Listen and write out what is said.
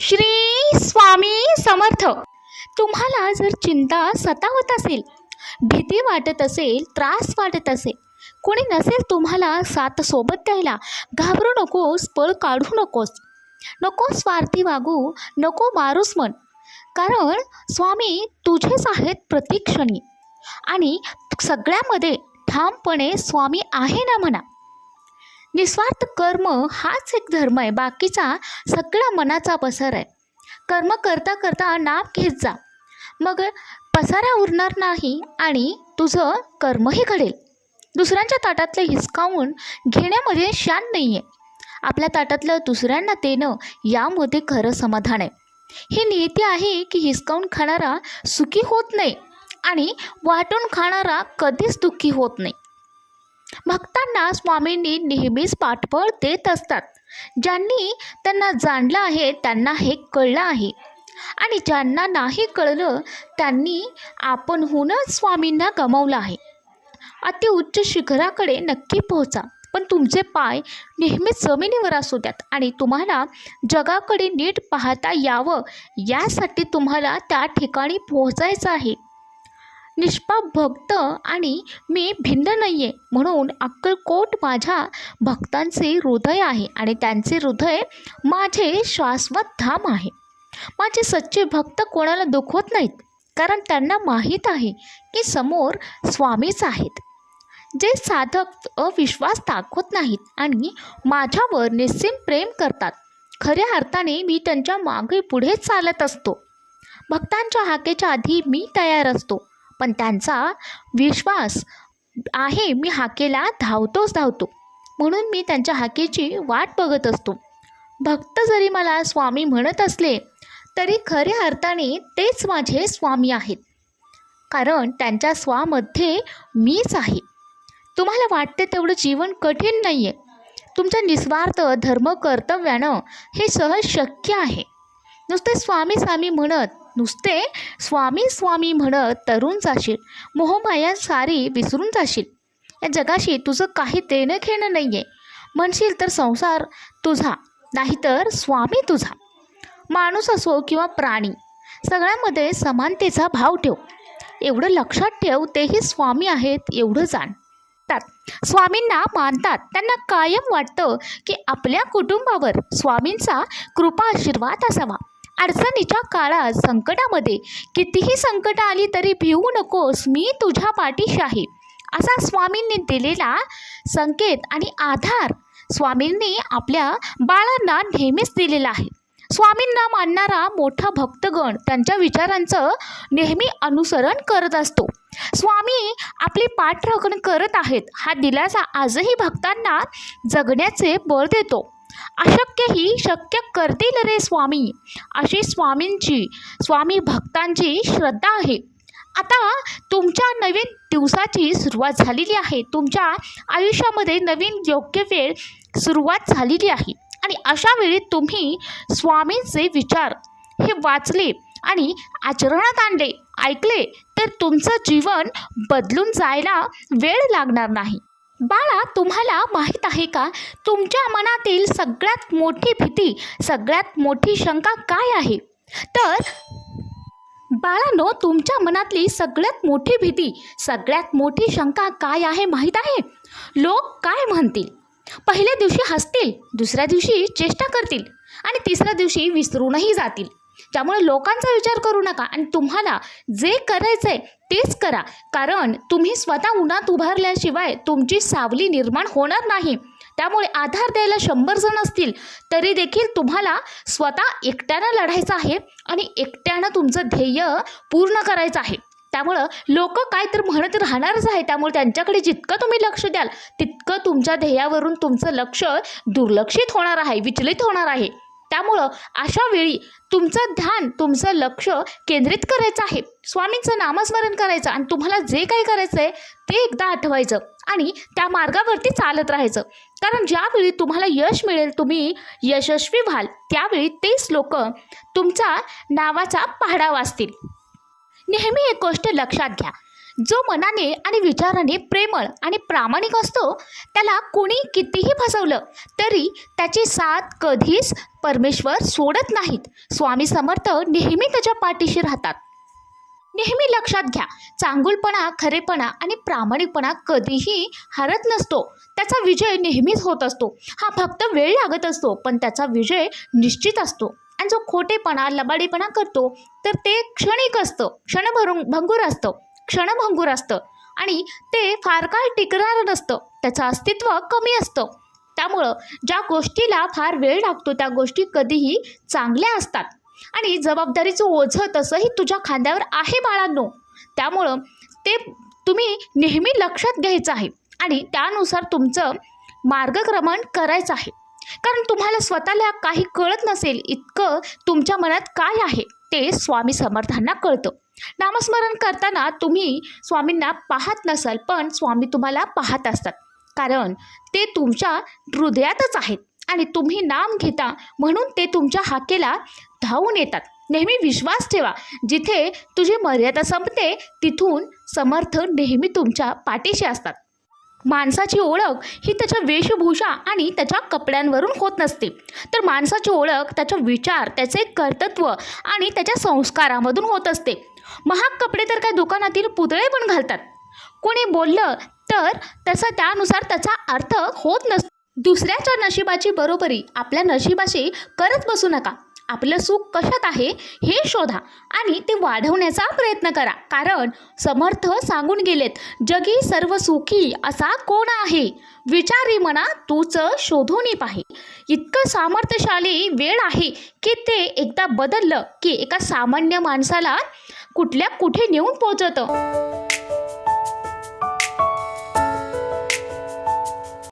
श्री स्वामी समर्थ. तुम्हाला जर चिंता सतावत असेल भीती वाटत असेल त्रास वाटत असेल कोणी नसेल तुम्हाला साथ सोबत द्यायला घाबरू नकोस पळ काढू नकोस. नको स्वार्थी वागू नको मारूस मन. कारण स्वामी तुझेच आहेत प्रतिक्षणी. आणि सगळ्यामध्ये ठामपणे स्वामी आहे ना म्हणा. निस्वार्थ कर्म हाच एक धर्म आहे. बाकीचा सगळा मनाचा पसार आहे. कर्म करता करता नाम घेत जा. मग पसारा उरणार नाही आणि तुझं कर्मही घडेल. दुसऱ्यांच्या ताटातलं हिसकावून घेण्यामध्ये शान नाही आहे आपल्या ताटातलं दुसऱ्यांना देणं यामध्ये खरं समाधान आहे. ही नियती आहे की हिसकावून खाणारा सुखी होत नाही आणि वाटून खाणारा कधीच दुःखी होत नाही. भक्तांना स्वामींनी नेहमीच पाठबळ देत असतात. ज्यांनी त्यांना जाणलं आहे त्यांना हे कळलं आहे. आणि ज्यांना नाही कळलं त्यांनी आपणहूनच स्वामींना गमावलं आहे. अति उच्च शिखराकडे नक्की पोहोचा पण तुमचे पाय नेहमीच जमिनीवर असू द्यात आणि तुम्हाला जगाकडे नीट पाहता यावं यासाठी तुम्हाला त्या ठिकाणी पोहोचायचं आहे. निष्पाप भक्त आणि मी भिन्न नाही आहे म्हणून अक्कलकोट माझ्या भक्तांचे हृदय आहे आणि त्यांचे हृदय माझे शाश्वत धाम आहे. माझे सच्चे भक्त कोणाला दुखवत नाहीत कारण त्यांना माहीत आहे की समोर स्वामीच आहेत. जे साधक अविश्वास दाखवत नाहीत आणि माझ्यावर निस्सीम प्रेम करतात खऱ्या अर्थाने मी त्यांच्या मागे पुढे चालत असतो. भक्तांच्या हाकेच्या आधी मी तयार असतो. पण त्यांचा विश्वास आहे मी हाकेला धावतोच धावतो. म्हणून मी त्यांच्या हाकेची वाट बघत असतो. भक्त जरी मला स्वामी म्हणत असले तरी खऱ्या अर्थाने तेच माझे स्वामी आहेत. कारण त्यांच्या स्वामध्ये मीच आहे. तुम्हाला वाटते तेवढं जीवन कठीण नाही आहे तुमच्या निस्वार्थ धर्म कर्तव्यानं हे सहज शक्य आहे. नुसते स्वामी स्वामी म्हणत नुसते स्वामी स्वामी म्हणत तरुण जाशील. मोहमाया सारी विसरून जाशील. या जगाशी तुझं काही देणं घेणं नाही आहे म्हणशील तर संसार तुझा नाहीतर स्वामी तुझा. माणूस असो किंवा प्राणी सगळ्यामध्ये समानतेचा भाव ठेव. एवढं लक्षात ठेव तेही स्वामी आहेत एवढं जाण. स्वामींना मानतात. त्यांना कायम वाटतं की आपल्या कुटुंबावर स्वामींचा कृपा आशीर्वाद असावा. अडचणीच्या काळात संकटामध्ये. कितीही संकट आली तरी भिवू नकोस मी तुझ्या पाठीशी आहे. असा स्वामींनी दिलेला संकेत आणि आधार स्वामींनी आपल्या बाळांना नेहमीच दिलेला आहे. स्वामींना मानणारा मोठा भक्तगण त्यांच्या विचारांचं नेहमी अनुसरण करत असतो. स्वामी आपली पाठराखण करत आहेत. हा दिलासा आजही भक्तांना जगण्याचे बळ देतो. अशक्यही शक्य करतील रे स्वामी? अशी स्वामींची स्वामी भक्तांची श्रद्धा आहे. आता तुमच्या नवीन दिवसाची सुरुवात झालेली आहे. तुमच्या आयुष्यामध्ये नवीन योग्य वेळ सुरुवात झालेली आहे. आणि अशा वेळी तुम्ही स्वामींचे विचार हे वाचले आणि आचरणात आणले ऐकले तर तुमचं जीवन बदलून जायला वेळ लागणार नाही. बाळा तुम्हाला माहीत आहे का? तुमच्या मनातील सगळ्यात मोठी भीती सगळ्यात मोठी शंका काय आहे? तर बाळांनो तुमच्या मनातली सगळ्यात मोठी भीती सगळ्यात मोठी शंका काय आहे माहीत आहे? लोक काय म्हणतील? पहिल्या दिवशी हसतील दुसऱ्या दिवशी चेष्टा करतील आणि तिसऱ्या दिवशी विसरूनही जातील. त्यामुळे लोकांचा विचार करू नका आणि तुम्हाला जे करायचं आहे तेच करा. कारण तुम्ही स्वतः उन्हात उभारल्याशिवाय तुमची सावली निर्माण होणार नाही. त्यामुळे आधार द्यायला शंभर जण असतील तरी देखील तुम्हाला स्वतः एकट्यानं लढायचं आहे आणि एकट्यानं तुमचं ध्येय पूर्ण करायचं आहे. त्यामुळं लोक काय तर म्हणत राहणारच आहे. त्यामुळे त्यांच्याकडे जितकं तुम्ही लक्ष द्याल तितकं तुमच्या ध्येयावरून तुमचं लक्ष दुर्लक्षित होणार आहे विचलित होणार आहे. त्यामुळं अशा वेळी तुमचं ध्यान तुमचं लक्ष केंद्रित करायचं आहे. स्वामींचं नामस्मरण करायचं आणि तुम्हाला जे काही करायचं आहे ते एकदा आठवायचं आणि त्या मार्गावरती चालत राहायचं. कारण ज्यावेळी तुम्हाला यश मिळेल तुम्ही यशस्वी व्हाल त्यावेळी तेच लोक तुमचा नावाचा पहाडा वाचतील नेहमी एक गोष्ट लक्षात घ्या. जो मनाने आणि विचाराने प्रेमळ आणि प्रामाणिक असतो त्याला कोणी कितीही फसवलं तरी त्याची साथ कधीच परमेश्वर सोडत नाहीत. स्वामी समर्थ नेहमी त्याच्या पाठीशी राहतात. नेहमी लक्षात घ्या चांगुलपणा खरेपणा आणि प्रामाणिकपणा कधीही हरत नसतो. त्याचा विजय नेहमीच होत असतो. हा फक्त वेळ लागत असतो पण त्याचा विजय निश्चित असतो. आणि जो खोटेपणा लबाडीपणा करतो तर ते क्षणिक असतं क्षणभरून भंगूर असतं. क्षणभंगूर असतं. आणि ते फार काळ टिकणारं नसतं. त्याचं अस्तित्व कमी असतं. त्यामुळं ज्या गोष्टीला फार वेळ लागतो त्या गोष्टी कधीही चांगल्या असतात. आणि जबाबदारीचं ओझं तसंही तुझ्या खांद्यावर आहे बाळांनो. त्यामुळं ते तुम्ही नेहमी लक्षात घ्यायचं आहे. आणि त्यानुसार तुमचं मार्गक्रमण करायचं आहे. कारण तुम्हाला स्वतःला काही कळत नसेल इतकं तुमच्या मनात काय आहे ते स्वामी समर्थांना कळतं. नामस्मरण करताना तुम्ही स्वामींना पाहत नसाल पण स्वामी तुम्हाला पाहत असतात. कारण ते तुमच्या हृदयातच आहेत आणि तुम्ही नाम घेता म्हणून ते तुमच्या हाकेला धावून येतात. नेहमी विश्वास ठेवा जिथे तुझी मर्यादा संपते तिथून समर्थ नेहमी तुमच्या पाठीशी असतात. माणसाची ओळख ही त्याच्या वेशभूषा आणि त्याच्या कपड्यांवरून होत नसते. तर माणसाची ओळख त्याचा विचार त्याचे कर्तृत्व आणि त्याच्या संस्कारामधून होत असते. महाग कपडे तर काय दुकानातील पुतळे पण घालतात. कोणी बोललं तर तसं त्यानुसार त्याचा अर्थ होत नसतो. दुसऱ्याच्या नशिबाची बरोबरी आपल्या नशिबाशी करत बसू नका. आपलं सुख कशात आहे हे शोधा आणि ते वाढवण्याचा प्रयत्न करा. कारण समर्थ सांगून गेलेत जगी सर्व सुखी असा कोण आहे? विचारी मना तूच शोधून पाहे. इतकं सामर्थ्यशाली वेळ आहे की ते एकदा बदललं की एका सामान्य माणसाला कुठल्या कुठे नेऊन पोचतं.